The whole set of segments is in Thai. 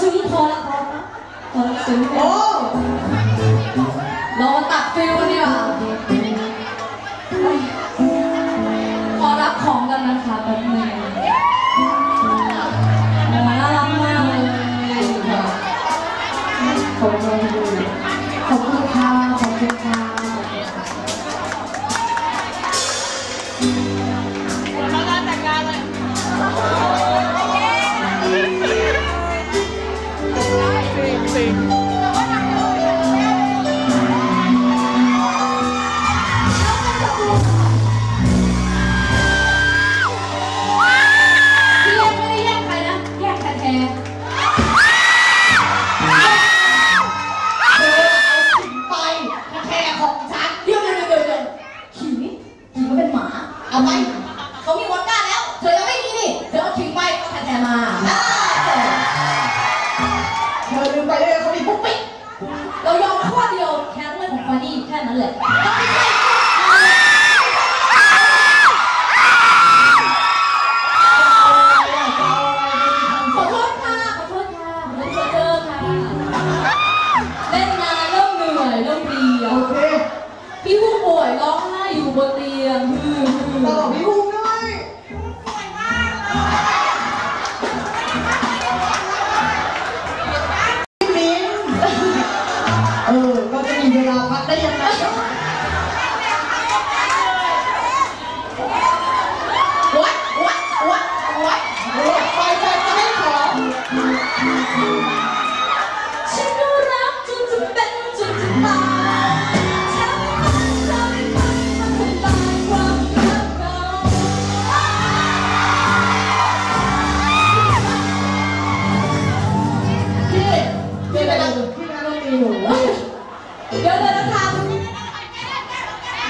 ซึ้งพอละวพอนะพอซึ้งโอ้เราตัดฟิลดีกว่ะขอรับของกันนะคะแบบนี้ มาอ่าเธอลืมไปได้เลยเขามีปุ๊กปิ๊กเรายอมข้อเดียวแค่เรื่องของฟานี่แค่นั้นแหละ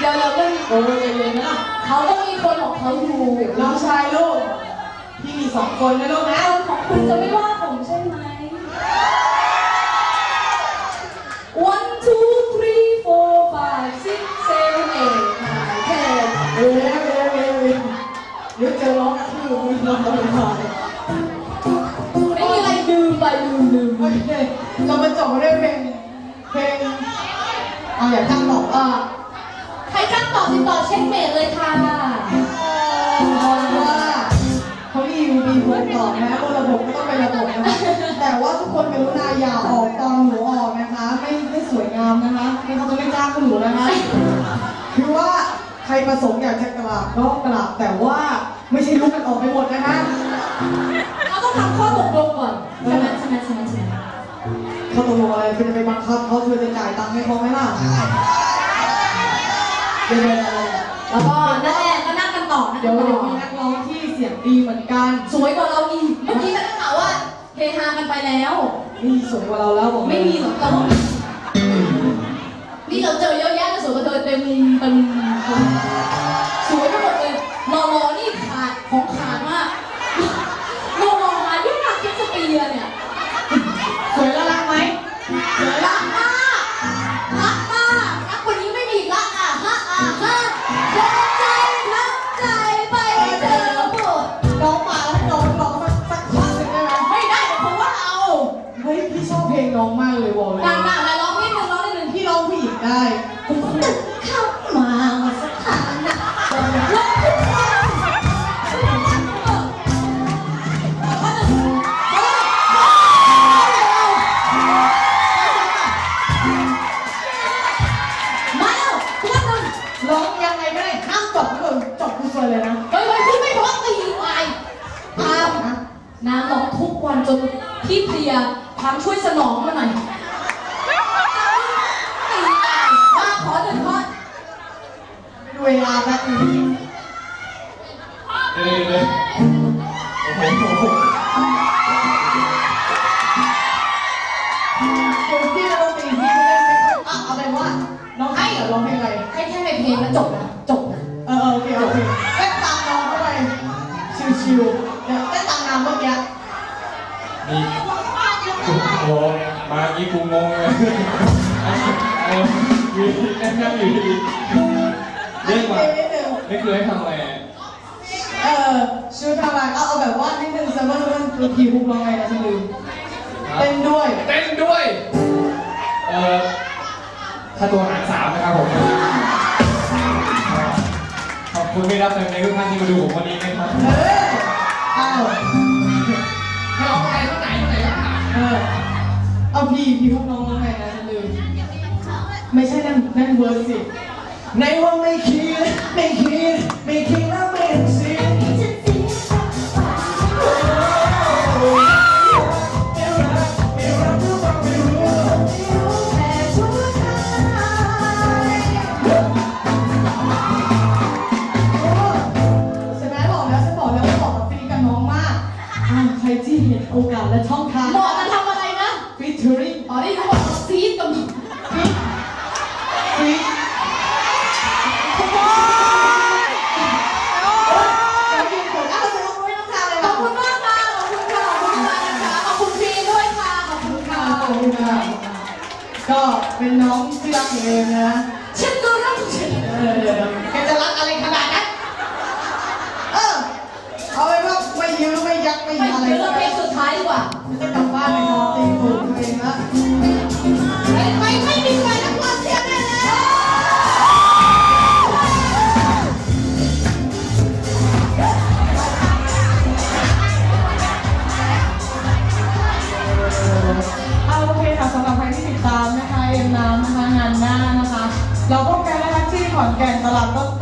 เดี๋ยวเดี๋ยวมันโอ้ยใจเย็นนะเขาต้องมีคนของเขาอยู่น้องชายลูกพี่มีสองคนนะลูกนะคนของคุณจะไม่ว่าผมใช่ไหม one two three four five six seven eight nine ten เร็วเร็วเร็วเร็วเร็วเดี๋ยวเจอร้องกระทืบมึงร้องกระทืบไม่มีอะไรลืมไปลืมลืมโอเคเรามาจบด้วยเพลงเพลงเอาอย่าตั้งบอกว่า ใครจ้งตอบติดต่อเช็คเมทเลยค่ะเอาว่าเขามีอยู่มีผมต่อนะบนระบบก็ต้องเป็นระบบนะคะแต่ว่าทุกคนกรุณาอย่าออกตอนหนูออกนะคะ ไม่ไม่สวยงามนะคะไม่เขาจะไม่จ้างหนูนะคะคือว่าใครประสงค์อยากจะกราบก็กราบแต่ว่าไม่ใช่ลุกกันออกไปหมดนะคะเราต้องทำข้อตกลงก่อนใช่ไหมใช่ไหมใช่ไหมใช่ไหมเขาตกลงอะไรคือจะไปบังคับเขาเธอจะจ่ายตังค์ให้เขาไหมล่ะ เดี๋ยวแล้วก็นั่นแหละก็นั่งกันต่อนะเดี๋ยวเดี๋ยวมีนักร้องที่เสียงดีเหมือนกันสวยกว่าเราอีกเมื่อกี้ฉันได้ข่าวว่าเฮฮากันไปแล้ว นี่สวยกว่าเราแล้วบอกเลยไม่มีหรอกเรานี่เราเจอเยอะแยะเลยสวยกว่าเธอเต็มเป็น ฮ้ยพี่ชอบเพลงน้องมากเลยบอกเลยดังๆแล้วร้องนิดนึงร้องนิดนึงพี่ร้องผู้หญิงได้เข้ามาสักครั้งนะร้องทุกคนมาแล้วทุกคนร้องยังไงก็ได้ห้ามจบเลยจบคือสวยเลยนะเฮ้ยเฮ้ยพี่ไม่เพราะตีวายตามน้ำร้องทุกวันจนพี่เพลีย ทำช่วยสนองมาหน่อยตีตายมาขอหนึ่งข้อดูเวลาแป๊บนึงเดี๋ยวเดี๋ยวโอ้โหเดี๋ยวพี่ร้องเพลงพี่ได้ไม่ค่อยอะเอาเป็นว่าน้องให้เหรอร้องเพลงอะไรให้แค่ในเพลงแล้วจบนะจบนะเออเออโอเคโอเคเต้นตามน้องเข้าไปชิวๆเนี่ยเต้นตามน้ำเมื่อกี้ นี่โอ้โหมางี้กูงงเลยเอออยู่ดีนั่งอยู่ดีเรียกมานิดนึงไม่เคยให้ทำอะไรเออชูทำอะไรเอาเอาแบบว่านิดนึงเซเว่นเซเว่นคือพีฮุกร้องไงนะฉันลืมฮเต้นด้วย เต้นด้วย เอ่อค่าตัวหารสามนะครับผมขอบคุณไม่รับในทุกท่านที่มาดูผมวันนี้นะครับเอออ้าวไม่เอาอะไรเท่าไหนเท่าไหนก็ถาม เอาพี่พี่พวกน้องน้องไงนะลืมไม่ใช่นั่นนั่นเวอร์สิในว่าไม่คิด เป็นน้องที่รักของเองนะฉันก็รักฉันเออแกจะรักอะไรขนาดนั้นเออเอาไว้ว่าไม่ยื้อไม่ยักไม่ไม่อะไรเดี๋ยวเราเพลงสุดท้ายดีกว่าจะกลับบ้านไปนอนตีหูตัวเองละ ที่ติดตามนะคะเอ็มน้ำนะคะงานหน้านะคะเราพบกันนะคะที่ขอนแก่นตลาดต้น